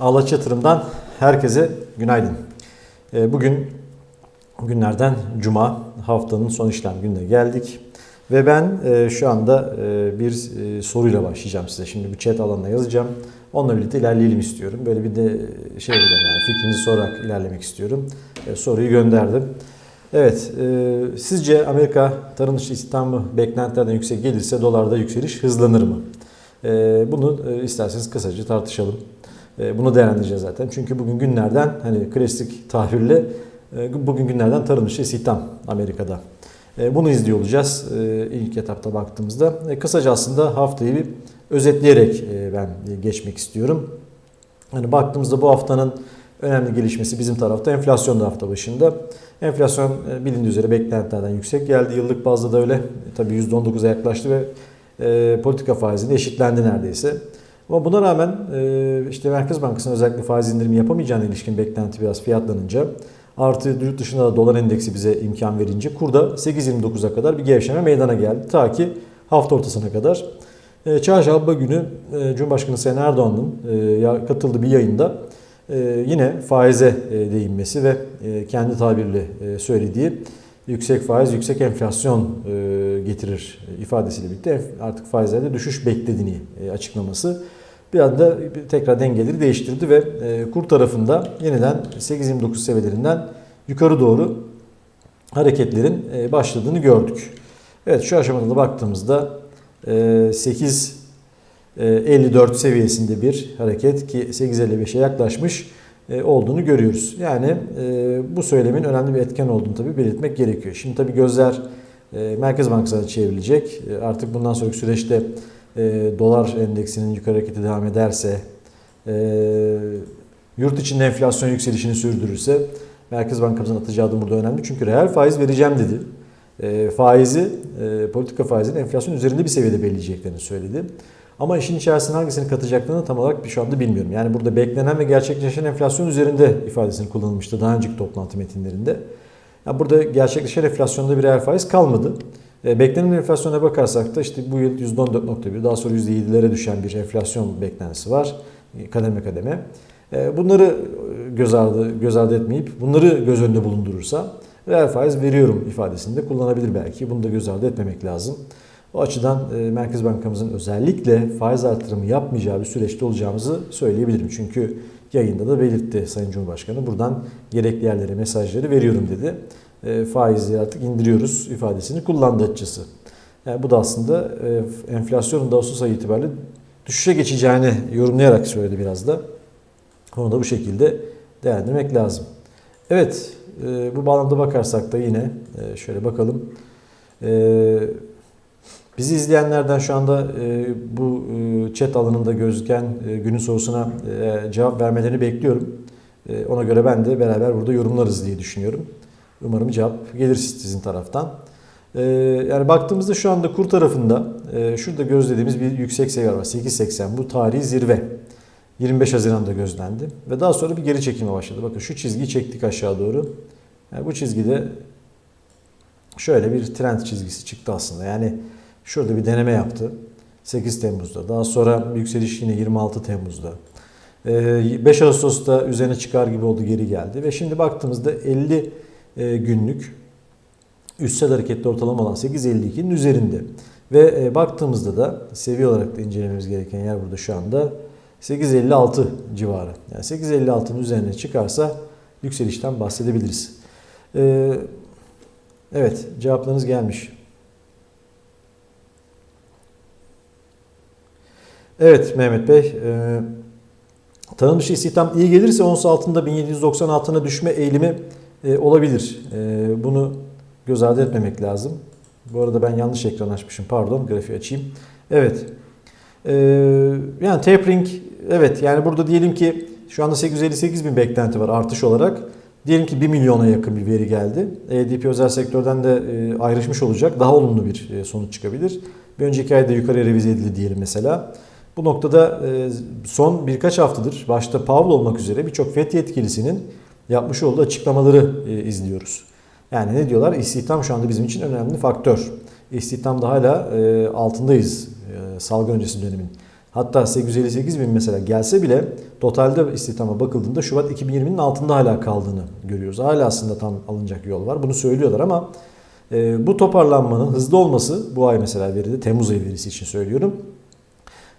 Ağlaç Yatırım'dan herkese günaydın. Ee, Bugün günlerden cuma haftanın son işlem gününe geldik. Ve ben e, şu anda e, bir e, soruyla başlayacağım size. Şimdi bir chat alanına yazacağım. Onunla birlikte ilerleyelim istiyorum. Böyle bir de şey yapacağım yani fikrinizi sorarak ilerlemek istiyorum. Soruyu gönderdim. Evet, sizce Amerika tarım dışı istihdamı beklentilerden yüksek gelirse dolarda yükseliş hızlanır mı? Bunu isterseniz kısaca tartışalım. E, Bunu değerlendireceğiz zaten. Çünkü bugün günlerden hani klasik tabirle e, bugün günlerden tarım dışı istihdam Amerika'da. E, Bunu izliyor olacağız ilk etapta baktığımızda. Kısaca aslında haftayı bir özetleyerek ben geçmek istiyorum. Hani baktığımızda bu haftanın önemli gelişmesi bizim tarafta enflasyon da hafta başında. Enflasyon bilindiği üzere beklentilerden yüksek geldi. Yıllık bazda da öyle. Tabii %19'a yaklaştı ve politika faizinde eşitlendi neredeyse. Ama buna rağmen e, işte Merkez Bankası'nın özellikle faiz indirimi yapamayacağına ilişkin beklenti biraz fiyatlanınca artı yurt dışında da dolar endeksi bize imkan verince kurda 8.29'a kadar bir gevşeme meydana geldi. Ta ki hafta ortasına kadar. E, Çarşamba günü e, Cumhurbaşkanı Sayın Erdoğan'ın katıldığı bir yayında yine faize değinmesi ve kendi tabirle söylediği yüksek faiz, yüksek enflasyon getirir ifadesiyle birlikte artık faizlerde düşüş beklediğini açıklaması bir anda tekrar dengeleri değiştirdi ve e, kur tarafında yeniden 8.29 seviyelerinden yukarı doğru hareketlerin e, başladığını gördük. Evet şu aşamada da baktığımızda e, 8 e, 54 seviyesinde bir hareket ki 8.55'e yaklaşmış olduğunu görüyoruz. Yani bu söylemin önemli bir etken olduğunu tabii belirtmek gerekiyor. Şimdi tabii gözler Merkez Bankası'na çevrilecek. Artık bundan sonraki süreçte e, dolar endeksinin yukarı hareketi devam ederse, e, yurt içinde enflasyon yükselişini sürdürürse Merkez Bankamızın atacağı adım burada önemli. Çünkü reel faiz vereceğim dedi. E, faizi, e, politika faizini enflasyon üzerinde bir seviyede belirleyeceklerini söyledi. Ama işin içerisine hangisini katacaklarını tam olarak şu anda bilmiyorum. Yani burada beklenen ve gerçekleşen enflasyon üzerinde ifadesini kullanılmıştı daha önceki toplantı metinlerinde. Yani burada gerçekleşen enflasyonda bir reel faiz kalmadı. E, Beklenen enflasyona bakarsak da işte bu yıl %14.1 daha sonra %7'lere düşen bir enflasyon beklentisi var e, kademe kademe. E, Bunları göz ardı, göz ardı etmeyip bunları göz önünde bulundurursa reel faiz veriyorum ifadesini de kullanabilir belki. Bunu da göz ardı etmemek lazım. O açıdan Merkez Bankamızın özellikle faiz artırımı yapmayacağı bir süreçte olacağımızı söyleyebilirim. Çünkü yayında da belirtti Sayın Cumhurbaşkanı. Buradan gerekli yerlere mesajları veriyorum dedi. E, Faizi artık indiriyoruz ifadesini kullandı açıkçası. Yani bu da aslında e, enflasyonun da Ağustos ayı itibariyle düşüşe geçeceğini yorumlayarak söyledi biraz da. Onu da bu şekilde değerlendirmek lazım. Evet, e, bu bağlamda bakarsak da yine e, şöyle bakalım. E, Bizi izleyenlerden şu anda e, bu e, chat alanında gözüken e, günün sorusuna e, cevap vermelerini bekliyorum. E, ona göre ben de beraber burada yorumlarız diye düşünüyorum. Umarım cevap gelir sizin taraftan. E, yani baktığımızda şu anda kur tarafında e, şurada gözlediğimiz bir yüksek seviye var. 8.80 bu tarihi zirve. 25 Haziran'da gözlendi. Ve daha sonra bir geri çekime başladı. Bakın şu çizgiyi çektik aşağı doğru. Yani bu çizgide şöyle bir trend çizgisi çıktı aslında. Yani şurada bir deneme yaptı. 8 Temmuz'da. Daha sonra yükseliş yine 26 Temmuz'da. Ee, 5 Ağustos'ta üzerine çıkar gibi oldu geri geldi. Ve şimdi baktığımızda 50 e, günlük üstsel hareketli ortalama olan 8.52'nin üzerinde. Ve e, baktığımızda da seviye olarak da incelememiz gereken yer burada şu anda 8.56 civarı. Yani 8.56'nın üzerine çıkarsa yükselişten bahsedebiliriz. Ee, evet cevaplarınız gelmiş. Evet Mehmet Bey. E, tanım dışı istihdam iyi gelirse ons altında 1790 altına düşme eğilimi e, olabilir. E, bunu göz ardı etmemek lazım. Bu arada ben yanlış ekran açmışım. Pardon grafiği açayım. Evet. E, yani tapering evet yani burada diyelim ki şu anda 858 bin beklenti var artış olarak. Diyelim ki 1 milyona yakın bir veri geldi. EDP özel sektörden de e, ayrışmış olacak. Daha olumlu bir e, sonuç çıkabilir. Bir önceki ayda yukarıya revize edildi diyelim mesela. Bu noktada e, son birkaç haftadır başta Powell olmak üzere birçok FED yetkilisinin yapmış olduğu açıklamaları e, izliyoruz. Yani ne diyorlar? İstihdam şu anda bizim için önemli faktör. İstihdamda hala e, altındayız salgın öncesi dönemin. hatta 858 bin mesela gelse bile totalde istihdama bakıldığında Şubat 2020'nin altında hala kaldığını görüyoruz. Hala aslında tam alınacak yol var. Bunu söylüyorlar ama e, bu toparlanmanın hızlı olması bu ay mesela veride Temmuz ayı verisi için söylüyorum.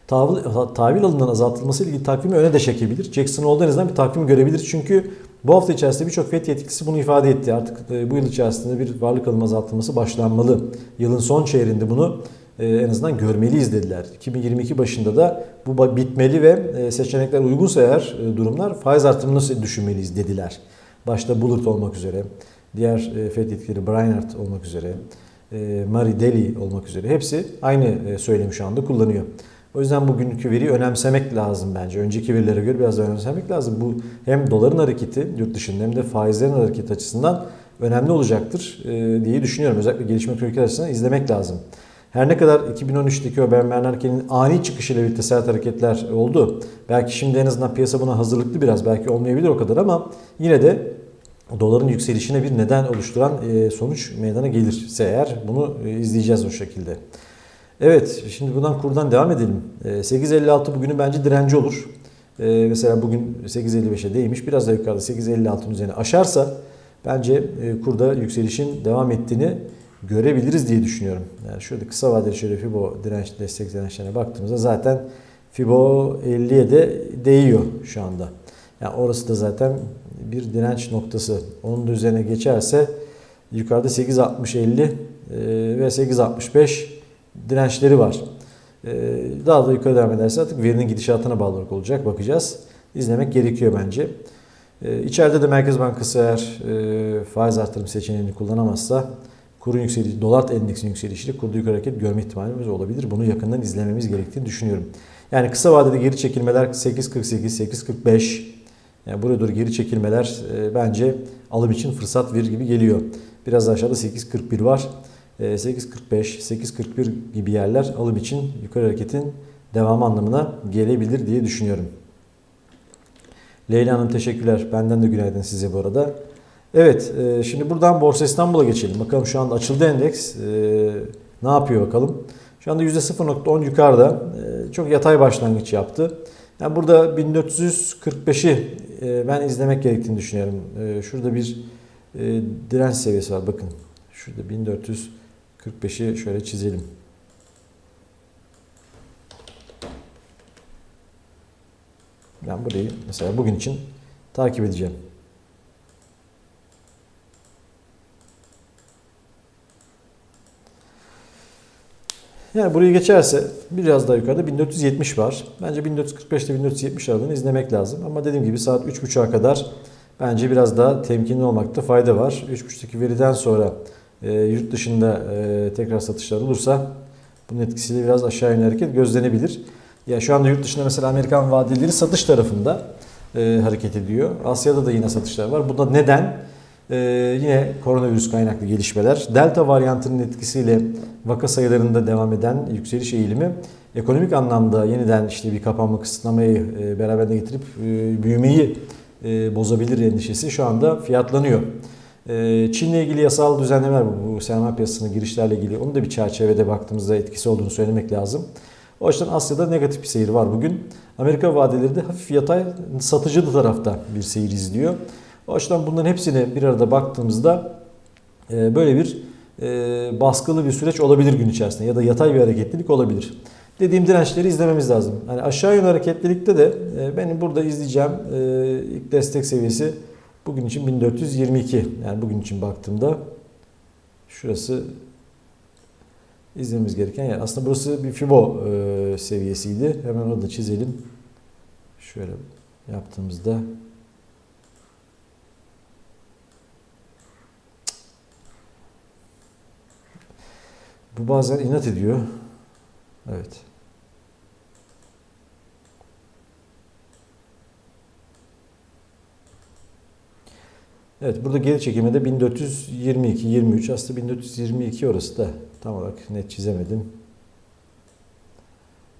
Tahvil, tahvil alımından azaltılması ilgili takvimi öne de çekebilir. Jackson Hole en azından bir takvim görebilir. Çünkü bu hafta içerisinde birçok FED yetkilisi bunu ifade etti. Artık e, bu yıl içerisinde bir varlık alımı azaltılması başlanmalı. Yılın son çeyreğinde bunu e, en azından görmeliyiz dediler. 2022 başında da bu bitmeli ve e, seçenekler uygunsa eğer durumlar faiz artırımını nasıl düşünmeliyiz dediler. Başta Bullard olmak üzere, diğer FED yetkilileri Brainerd olmak üzere, Mary Daly olmak üzere hepsi aynı söylemi şu anda kullanıyor. O yüzden bugünkü veriyi önemsemek lazım bence. Önceki verilere göre biraz önemsemek lazım. Bu hem doların hareketi yurt dışında hem de faizlerin hareketi açısından önemli olacaktır e, diye düşünüyorum. Özellikle gelişme ülkeler açısından izlemek lazım. Her ne kadar 2013'teki o Ben Bernanke'nin ani çıkışıyla birlikte sert hareketler oldu. Belki şimdi en azından piyasa buna hazırlıklı biraz. Belki olmayabilir o kadar ama yine de doların yükselişine bir neden oluşturan e, sonuç meydana gelirse eğer bunu e, izleyeceğiz o şekilde. Evet, şimdi buradan kurdan devam edelim. 8.56 bugünün bence direnci olur. Ee, mesela bugün 8.55'e değmiş. Biraz da yukarıda 8.56'ın üzerine aşarsa bence e, kurda yükselişin devam ettiğini görebiliriz diye düşünüyorum. Yani şurada kısa vadeli şöyle Fibo direnç destek dirençlerine baktığımızda zaten Fibo 50'ye de değiyor şu anda. Yani orası da zaten bir direnç noktası. Onun da üzerine geçerse yukarıda 8.60-50 e, ve 8.65 dirençleri var. Ee, daha da yukarı devam ederse artık verinin gidişatına bağlı olarak olacak. Bakacağız. İzlemek gerekiyor bence. Ee, içeride de Merkez Bankası eğer e, faiz artırım seçeneğini kullanamazsa kurun yükselişi, dolar endeksinin yükselişiyle kurda yukarı hareket görme ihtimalimiz olabilir. Bunu yakından izlememiz gerektiğini düşünüyorum. Yani kısa vadede geri çekilmeler 8.48, 8.45 yani buraya doğru geri çekilmeler e, bence alım için fırsat verir gibi geliyor. Biraz aşağıda 8.41 var. 8.45, ee, 8.41 gibi yerler alım için yukarı hareketin devamı anlamına gelebilir diye düşünüyorum. Leyla Hanım teşekkürler. Benden de günaydın size bu arada. Evet e, şimdi buradan Borsa İstanbul'a geçelim. Bakalım şu anda açıldı endeks. E, ne yapıyor bakalım. Şu anda %0.10 yukarıda. E, çok yatay başlangıç yaptı. Yani burada 1445'i ben izlemek gerektiğini düşünüyorum. Şurada bir direnç seviyesi var bakın. Şurada 1400 45'i şöyle çizelim. Ben burayı mesela bugün için takip edeceğim. Yani burayı geçerse biraz daha yukarıda 1470 var. Bence 1445 ile 1470 aralığını izlemek lazım. Ama dediğim gibi saat 3.30'a kadar bence biraz daha temkinli olmakta fayda var. 3.30'daki veriden sonra e, yurt dışında e, tekrar satışlar olursa bunun etkisiyle biraz aşağı yönlü hareket gözlenebilir. Ya şu anda yurt dışında mesela Amerikan vadeleri satış tarafında e, hareket ediyor. Asya'da da yine satışlar var. Bu da neden? E, yine koronavirüs kaynaklı gelişmeler. Delta varyantının etkisiyle vaka sayılarında devam eden yükseliş eğilimi ekonomik anlamda yeniden işte bir kapanma kısıtlamayı e, beraberinde getirip e, büyümeyi e, bozabilir endişesi şu anda fiyatlanıyor. Ee, Çin'le ilgili yasal düzenlemeler bu, sermaye piyasasına girişlerle ilgili. Onu da bir çerçevede baktığımızda etkisi olduğunu söylemek lazım. O açıdan Asya'da negatif bir seyir var bugün. Amerika vadeleri de hafif yatay satıcı tarafta bir seyir izliyor. O açıdan bunların hepsine bir arada baktığımızda e, böyle bir e, baskılı bir süreç olabilir gün içerisinde ya da yatay bir hareketlilik olabilir. Dediğim dirençleri izlememiz lazım. Yani aşağı yönlü hareketlilikte de e, benim burada izleyeceğim ilk destek seviyesi Bugün için 1422 yani bugün için baktığımda şurası izlememiz gereken yer. Aslında burası bir Fibo e, seviyesiydi. Hemen onu da çizelim. Şöyle yaptığımızda bu bazen inat ediyor. Evet. Evet burada geri çekilmede 1422, 23 aslında 1422 orası da tam olarak net çizemedim.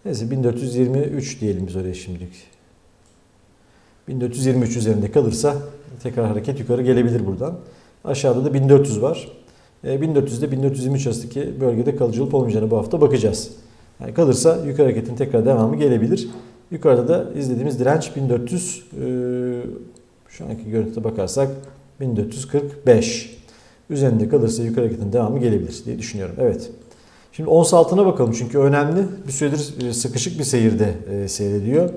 Neyse 1423 diyelim biz oraya şimdilik. 1423 üzerinde kalırsa tekrar hareket yukarı gelebilir buradan. Aşağıda da 1400 var. 1400 ile 1423 arasındaki bölgede kalıcı olup olmayacağını bu hafta bakacağız. Yani kalırsa yukarı hareketin tekrar devamı gelebilir. Yukarıda da izlediğimiz direnç 1400 e, şu anki görüntüde bakarsak 1445. Üzerinde kalırsa yukarı hareketin devamı gelebilir diye düşünüyorum. Evet. Şimdi ons altına bakalım çünkü önemli. Bir süredir e, sıkışık bir seyirde e, seyrediyor.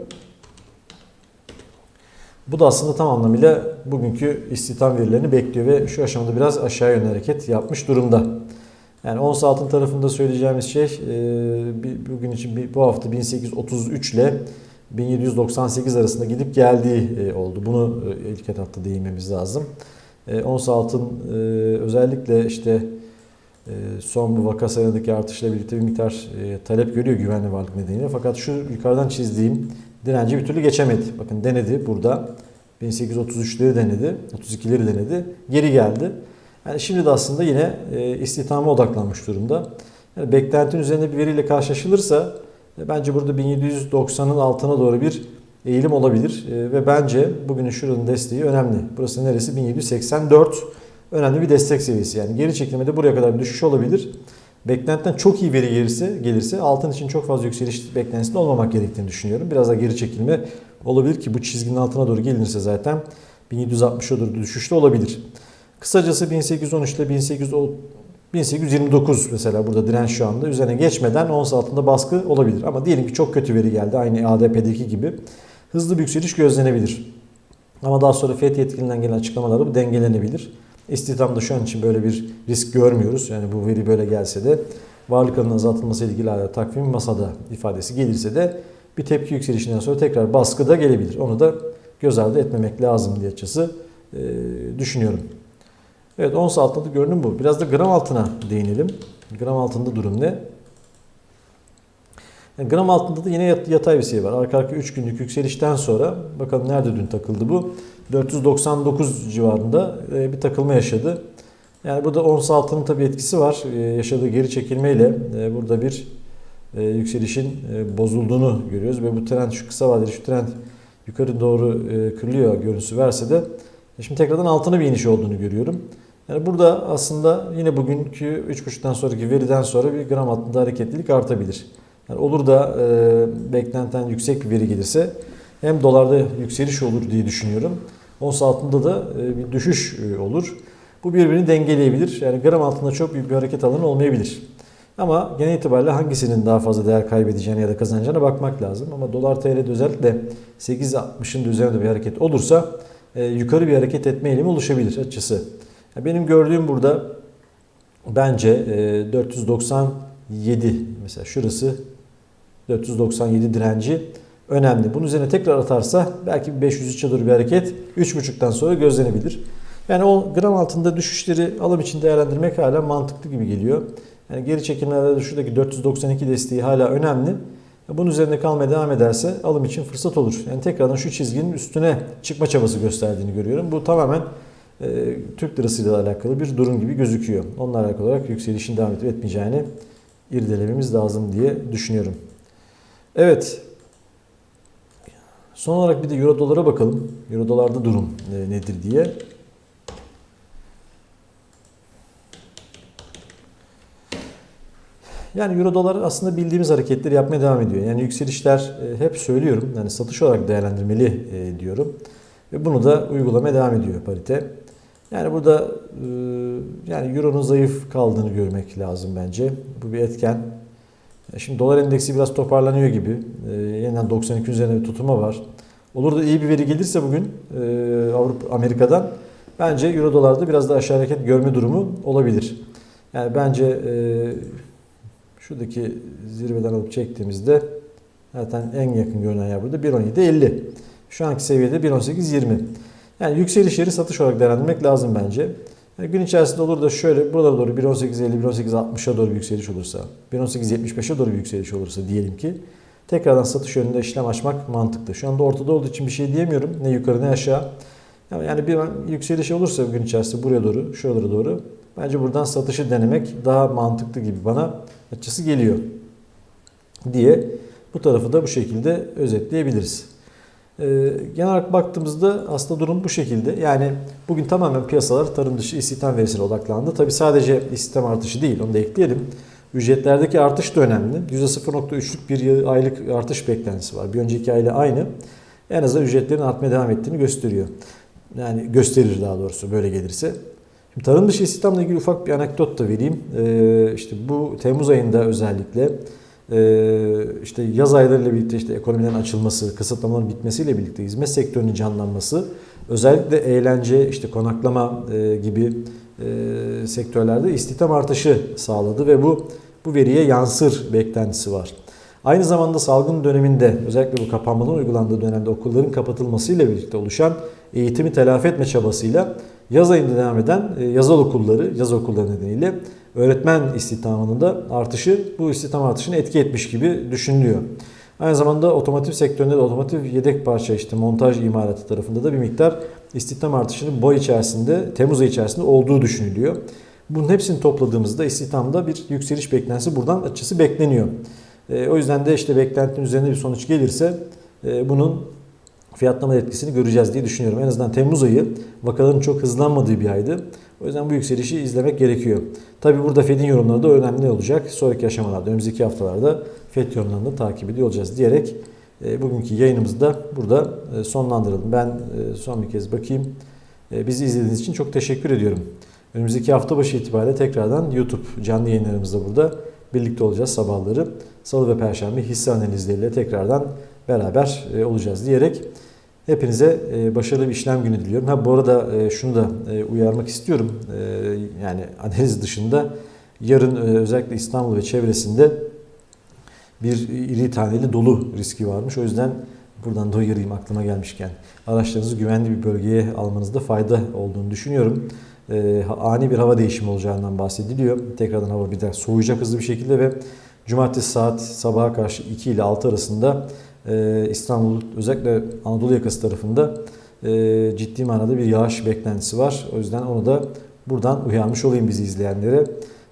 Bu da aslında tam anlamıyla bugünkü istihdam verilerini bekliyor ve şu aşamada biraz aşağı yönlü hareket yapmış durumda. Yani ons altın tarafında söyleyeceğimiz şey e, bugün için bu hafta 1833 ile 1798 arasında gidip geldiği e, oldu. Bunu e, ilk etapta değinmemiz lazım. E, Ons altın özellikle işte son bu vaka sayıdaki artışla birlikte bir miktar talep görüyor güvenli varlık nedeniyle. Fakat şu yukarıdan çizdiğim direnci bir türlü geçemedi. Bakın denedi burada. 1833'leri denedi, 32'leri denedi. Geri geldi. Yani şimdi de aslında yine istihdama odaklanmış durumda. Yani beklentinin üzerinde bir veriyle karşılaşılırsa bence burada 1790'ın altına doğru bir eğilim olabilir. E, ve bence bugünün şuranın desteği önemli. Burası neresi? 1784 önemli bir destek seviyesi. Yani geri çekilmede buraya kadar bir düşüş olabilir. Beklentiden çok iyi veri gelirse, gelirse altın için çok fazla yükseliş beklentisinde olmamak gerektiğini düşünüyorum. Biraz daha geri çekilme olabilir ki bu çizginin altına doğru gelinirse zaten 1760'a doğru düşüşte olabilir. Kısacası 1813 ile 1800 1829 mesela burada direnç şu anda üzerine geçmeden ons altında baskı olabilir. Ama diyelim ki çok kötü veri geldi aynı ADP'deki gibi hızlı bir yükseliş gözlenebilir. Ama daha sonra FED yetkilinden gelen açıklamalarda bu dengelenebilir. İstihdamda şu an için böyle bir risk görmüyoruz. Yani bu veri böyle gelse de varlık alanının azaltılması ile ilgili takvim masada ifadesi gelirse de bir tepki yükselişinden sonra tekrar baskı da gelebilir. Onu da göz ardı etmemek lazım diye açısı düşünüyorum. Evet ons altında da görünüm bu. Biraz da gram altına değinelim. Gram altında durum ne? Yani gram altında da yine yat- yatay bir seyir var. Arka arka 3 günlük yükselişten sonra bakalım nerede dün takıldı bu? 499 civarında e, bir takılma yaşadı. Yani burada ons altının tabii etkisi var. E, Yaşadığı geri çekilmeyle e, burada bir yükselişin bozulduğunu görüyoruz ve bu trend şu kısa vadeli şu trend yukarı doğru kırılıyor görüntüsü verse de şimdi tekrardan altına bir iniş olduğunu görüyorum. Yani burada aslında yine bugünkü 3.5'tan sonraki veriden sonra bir gram altında hareketlilik artabilir. Yani olur da e, beklenten yüksek bir veri gelirse hem dolarda yükseliş olur diye düşünüyorum. Ons altında da e, bir düşüş e, olur. Bu birbirini dengeleyebilir. Yani gram altında çok büyük bir hareket alanı olmayabilir. Ama genel itibariyle hangisinin daha fazla değer kaybedeceğine ya da kazanacağına bakmak lazım. Ama dolar TL'de özellikle 8.60'ın da üzerinde bir hareket olursa e, yukarı bir hareket etme eğilimi oluşabilir açısı. Benim gördüğüm burada bence e, 497 mesela şurası 497 direnci önemli. Bunun üzerine tekrar atarsa belki 503'e doğru bir hareket 3.5'tan sonra gözlenebilir. Yani o gram altında düşüşleri alım için değerlendirmek hala mantıklı gibi geliyor. Yani geri çekimlerde de şuradaki 492 desteği hala önemli. Bunun üzerinde kalmaya devam ederse alım için fırsat olur. Yani tekrardan şu çizginin üstüne çıkma çabası gösterdiğini görüyorum. Bu tamamen e, Türk lirasıyla alakalı bir durum gibi gözüküyor. Onunla alakalı olarak yükselişin devam edip etmeyeceğini irdelememiz lazım diye düşünüyorum. Evet. Son olarak bir de euro dolara bakalım. Euro dolarda durum e, nedir diye. Yani euro dolar aslında bildiğimiz hareketleri yapmaya devam ediyor. Yani yükselişler e, hep söylüyorum. Yani satış olarak değerlendirmeli e, diyorum. Ve bunu da uygulamaya devam ediyor parite. Yani burada e, yani euronun zayıf kaldığını görmek lazım bence. Bu bir etken. E, Şimdi dolar endeksi biraz toparlanıyor gibi. E, yeniden 92 üzerinde bir tutuma var. Olur da iyi bir veri gelirse bugün e, Avrupa Amerika'dan bence euro dolarda biraz daha aşağı hareket görme durumu olabilir. Yani bence e, şuradaki zirveden alıp çektiğimizde zaten en yakın görünen yer burada 1.17.50. Şu anki seviyede 1.18.20. Yani yükseliş yeri satış olarak değerlendirmek lazım bence. Yani gün içerisinde olur da şöyle buralara doğru 1.18.50, 1.18.60'a doğru bir yükseliş olursa, 1.18.75'e doğru bir yükseliş olursa diyelim ki tekrardan satış yönünde işlem açmak mantıklı. Şu anda ortada olduğu için bir şey diyemiyorum. Ne yukarı ne aşağı. Yani bir yükseliş olursa gün içerisinde buraya doğru, şuralara doğru bence buradan satışı denemek daha mantıklı gibi bana açısı geliyor diye bu tarafı da bu şekilde özetleyebiliriz. Ee, genel olarak baktığımızda aslında durum bu şekilde. Yani bugün tamamen piyasalar tarım dışı istihdam verisine odaklandı. Tabi sadece istihdam artışı değil onu da ekleyelim. Ücretlerdeki artış da önemli. %0.3'lük bir aylık artış beklentisi var. Bir önceki ayla aynı. En azından ücretlerin artmaya devam ettiğini gösteriyor. Yani gösterir daha doğrusu böyle gelirse. Şimdi tarım dışı istihdamla ilgili ufak bir anekdot da vereyim. Ee, işte bu Temmuz ayında özellikle işte yaz aylarıyla birlikte işte ekonomilerin açılması, kısıtlamaların bitmesiyle birlikte hizmet sektörünün canlanması, özellikle eğlence, işte konaklama e, gibi e, sektörlerde istihdam artışı sağladı ve bu bu veriye yansır beklentisi var. Aynı zamanda salgın döneminde özellikle bu kapanmaların uygulandığı dönemde okulların kapatılmasıyla birlikte oluşan eğitimi telafi etme çabasıyla yaz ayında devam eden e, yazılı okulları, yaz okulları nedeniyle öğretmen istihdamının da artışı bu istihdam artışını etki etmiş gibi düşünülüyor. Aynı zamanda otomotiv sektöründe de otomotiv yedek parça işte montaj imalatı tarafında da bir miktar istihdam artışının bu ay içerisinde, Temmuz ayı içerisinde olduğu düşünülüyor. Bunun hepsini topladığımızda istihdamda bir yükseliş beklentisi buradan açısı bekleniyor. E, o yüzden de işte beklentinin üzerinde bir sonuç gelirse e, bunun fiyatlama etkisini göreceğiz diye düşünüyorum. En azından Temmuz ayı vakaların çok hızlanmadığı bir aydı. O yüzden bu yükselişi izlemek gerekiyor. Tabi burada Fed'in yorumları da önemli olacak. Sonraki aşamalarda, önümüzdeki haftalarda Fed yorumlarını takip ediyor olacağız diyerek e, bugünkü yayınımızı da burada e, sonlandıralım. Ben e, son bir kez bakayım. Bizi izlediğiniz için çok teşekkür ediyorum. Önümüzdeki hafta başı itibariyle tekrardan YouTube canlı yayınlarımızda burada birlikte olacağız sabahları. Salı ve Perşembe hisse analizleriyle tekrardan beraber olacağız diyerek hepinize e, başarılı bir işlem günü diliyorum. Ha bu arada e, şunu da e, uyarmak istiyorum. Yani analiz dışında yarın özellikle İstanbul ve çevresinde bir iri taneli dolu riski varmış. O yüzden buradan da uyarayım aklıma gelmişken. Araçlarınızı güvenli bir bölgeye almanızda fayda olduğunu düşünüyorum. Ani bir hava değişimi olacağından bahsediliyor. Tekrardan hava bir de soğuyacak hızlı bir şekilde ve cumartesi saat sabaha karşı 2 ile 6 arasında İstanbul özellikle Anadolu yakası tarafında e, ciddi manada bir yağış beklentisi var. O yüzden onu da buradan uyarmış olayım bizi izleyenlere.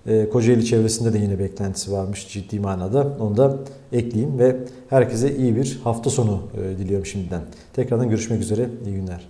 E, Kocaeli çevresinde de yine beklentisi varmış ciddi manada. Onu da ekleyeyim ve herkese iyi bir hafta sonu e, diliyorum şimdiden. Tekrardan görüşmek üzere. İyi günler.